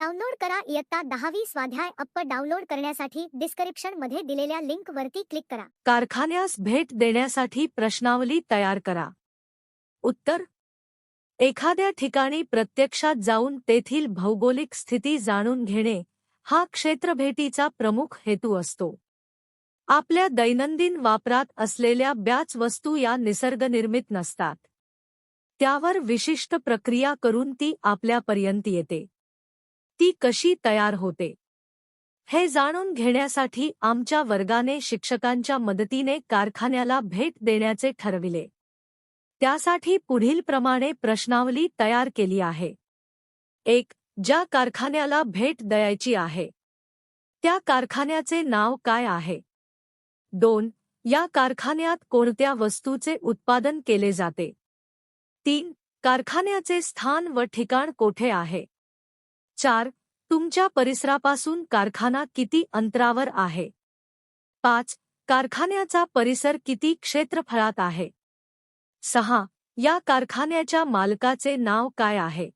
Download करा. इयत्ता दहावी स्वाध्याय अप्प डाउनलोड करण्यासाठी डिस्क्रिप्शनमध्ये दिलेल्या लिंक वरती क्लिक करा. कारखान्यास भेट देण्यासाठी प्रश्नावली तयार करा. उत्तर. एखाद्या ठिकाणी प्रत्यक्षात जाऊन तेथील भौगोलिक स्थिती जाणून घेणे हा क्षेत्रभेटीचा प्रमुख हेतू असतो. आपल्या दैनंदिन वापरात असलेल्या ब्याच वस्तू या निसर्गनिर्मित नसतात. त्यावर विशिष्ट प्रक्रिया करून ती आपल्यापर्यंत येते. ती कशी तयार होते? हे जाणून घेण्यासाठी आमच्या वर्गाने शिक्षकांच्या मदतीने कारखान्याला भेट देण्याचे ठरविले. त्यासाठी पुढीलप्रमाणे प्रश्नावली तयार केली आहे. एक ज्या कारखान्याला भेट द्यायची आहे. त्या कारखान्याचे नाव काय आहे? दोन या कारखान्यात कोणत्या वस्तूचे उत्पादन केले जाते? तीन कारखान्याचे स्थान व ठिकाण कोठे आहे? चार तुमच्या परिसरापासून कारखाना किती अंतरावर आहे? पाच कारखान्याचा परिसर किती क्षेत्रफळात आहे? सहा या कारखान्याच्या मालकाचे नाव काय आहे?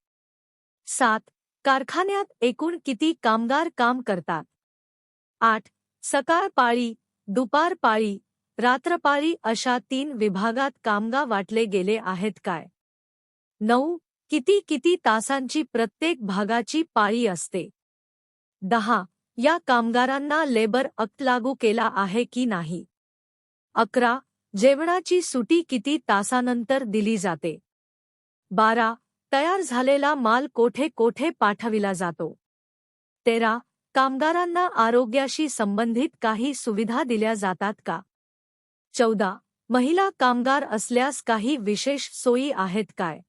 सात कारखान्यात एकूण किती कामगार काम करतात? आठ सकाळ पाळी दुपार पाळी रात्रपाळी अशा तीन विभागात कामगा वाटले गेले आहेत काय? नऊ किती किती तासांची प्रत्येक भागाची पाळी असते. दहा या कामगारांना लेबर अक्ट लागू केला आहे की नाही? अकरा जेवणाची सुटी किती तासानंतर दिली जाते? बारा तयार झालेला माल कोठे कोठे पाठविला जातो? तेरा कामगारांना आरोग्याशी संबंधित काही सुविधा दिल्या जातात का? चौदा महिला कामगार असल्यास काही विशेष सोयी आहेत काय?